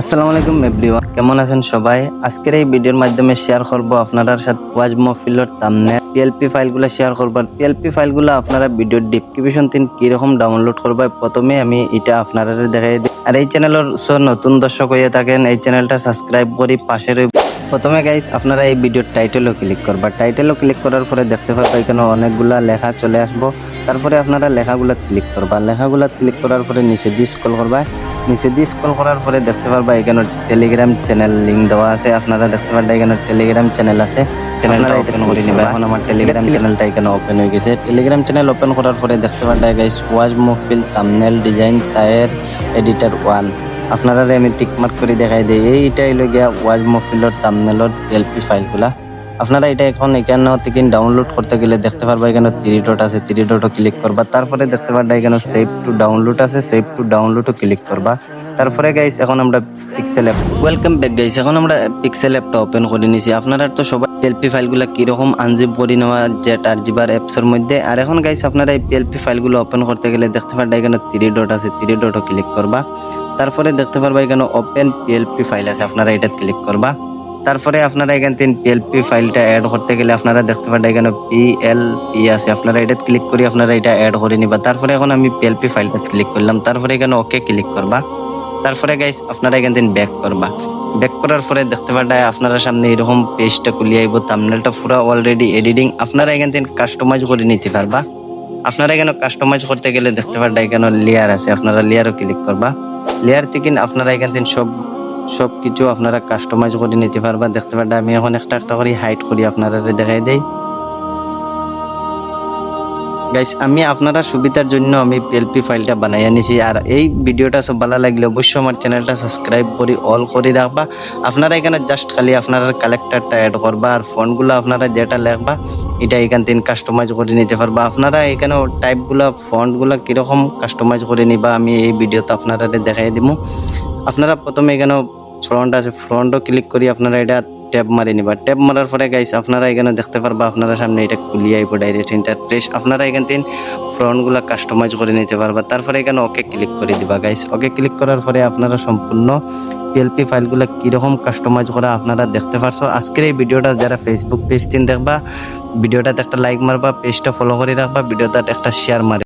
আসসালামু আলাইকুম এভরিওয়ান কেমন আছেন সবাই? আজকের এই ভিডিওর মাধ্যমে শেয়ার করব আপনাদের সাথে ওয়াজ মহফিলের তামনে পিএলপি ফাইলগুলো শেয়ার করবার পিএলপি ফাইলগুলো আপনারা ভিডিওর ডিসক্রিপশন তিন কীরকম ডাউনলোড করবা? প্রথমে আমি এটা আপনারা দেখাই দিই। আর এই চ্যানেলের নতুন দর্শক হয়ে থাকেন, এই চ্যানেলটা সাবস্ক্রাইব করি পাশে প্রথমে গাইস আপনারা এই ভিডিওর টাইটেলও ক্লিক করবা। টাইটেলও ক্লিক করার পরে দেখতে পারবা এখানে অনেকগুলা লেখা চলে আসব। তারপরে আপনারা লেখাগুলা ক্লিক করবা। লেখাগুলা ক্লিক করার পরে নিচে দিয়ে স্ক্রল করবা। নিচে দিয়ে স্ক্রল করার পরে দেখতে পারবা এখানে টেলিগ্রাম চ্যানেল লিংক দেওয়া আছে। আপনারা দেখতে পারবা এখানে টেলিগ্রাম চ্যানেল আছে। চ্যানেলটা ওপেন করে নিবা এখন আমার টেলিগ্রাম চ্যানেলটা এখানে ওপেন হয়ে গেছে। টেলিগ্রাম চ্যানেল ওপেন করার পরে দেখতে পারবা গাইস ওয়াজ মুফিল থাম্বনেল ডিজাইন টায়ার এডিটর ওয়ান আপনারা আমি টিক মার্ক করে দেখাই দিই। এইটা হইল গিয়া ওয়াজ মফিলর থাম্বনেলর এলপি ফাইলগুলা আপনারা এটা এখন এখানে থেকে ডাউনলোড করতে গেলে দেখতে পারবা এখানে থ্রি ডট আছে থ্রি ডটও ক্লিক করবা। তারপরে দেখতে পারবা এখানে সেভ টু ডাউনলোড আছে সেভ টু ডাউনলোডও ক্লিক করবা। তারপরে গাইস এখন আমরা pixel app welcome back guys এখন আমরা পিক্সেল অ্যাপটা ওপেন করে নিছি। আপনারা তো সবাই এলপি ফাইলগুলো কীরকম আনজিপ করে নেওয়া জেট আর জিবার অ্যাপসের মধ্যে। আর এখন গাইস আপনারা এই পিএলপি ফাইলগুলো ওপেন করতে গেলে দেখতে পারবা এখানে থ্রি ডট আছে থ্রি ডটও ক্লিক করবা। তারপরে দেখতে পারবা এখানে ওপেন পিএলপি ফাইল আছে, আপনারা এটা ক্লিক করবা। তারপরে আপনারা এখান থেকে পিএলপি ফাইলটা অ্যাড করতে গেলে আপনারা দেখতে পারেন এখানে পিএলপি আছে। আপনারা এটা ক্লিক করে আপনারা এটা অ্যাড করে নিবা। তারপরে এখন আমি পিএলপি ফাইলটা ক্লিক করলাম। তারপরে এখানে ওকে ক্লিক করবা। তারপরে গাইস আপনারা এখান থেকে ব্যাক করবা। ব্যাক করার পরে দেখতে পারবে আপনারা সামনে এরকম পেজটা খুলে আইব। থাম্বনেলটা পুরো অলরেডি এডিটিং আপনারা এখান থেকে কাস্টমাইজ করে নিতে পারবা। আপনারা এখানে কাস্টমাইজ করতে গেলে দেখতে পারবে এখানে লেয়ার আছে। আপনারা লেয়ারও ক্লিক করবা। লেয়ার থেকে আপনারা এখান থেকে সব সব কিছু আপনারা কাস্টমাইজ করে নিতে পারবা, দেখতে পারবে। আমি এখন একটা একটা করে হাইট করি, আপনারা দেখাই দেই। গাইস আমি আপনারা সুবিধার জন্য আমি পিএলপি ফাইলটা বানাইয়া নিছি আর এই ভিডিওটা সব ভালো লাগলে অবশ্যই আমার চ্যানেলটা সাবস্ক্রাইব করি অল করে রাখবা। আপনারা এখানে জাস্ট খালি আপনারা কালেক্টারটা অ্যাড করবা, আর ফোনগুলো আপনারা যেটা লেখবা এটা এখান থেকে কাস্টমাইজ করে নিতে পারবা। আপনারা এখানে টাইপগুলো ফন্টগুলো কীরকম কাস্টমাইজ করে নিবা, আমি এই ভিডিওতে আপনারা দেখাই দিব আপনারা প্রথমে এখানে ফ্রন্ট আছে? ফ্রন্টও ক্লিক করি, আপনারা এটা ট্যাব মারি নিবা ট্যাব মারার পরে গাইস আপনারা এখানে দেখতে পারবা, আপনারা সামনে এটা খুলিয়ে আইব ডাইরেক্ট ইন্টারফেস আপনারা এখান থেকে ফ্রন্টগুলো কাস্টমাইজ করে নিতে পারবা। তারপরে এখানে ওকে ক্লিক করে দিবা গাইস ওকে ক্লিক করার পরে আপনারা সম্পূর্ণ পিএলপি ফাইলগুলো কীরকম কাস্টমাইজ করা আপনারা দেখতে পারছ। আজকের এই ভিডিওটা যারা ফেসবুক পেজ তিন দেখবা ভিডিওটাতে একটা লাইক মারবা পেজটা ফলো করে রাখবা ভিডিওটাতে একটা শেয়ার মারি।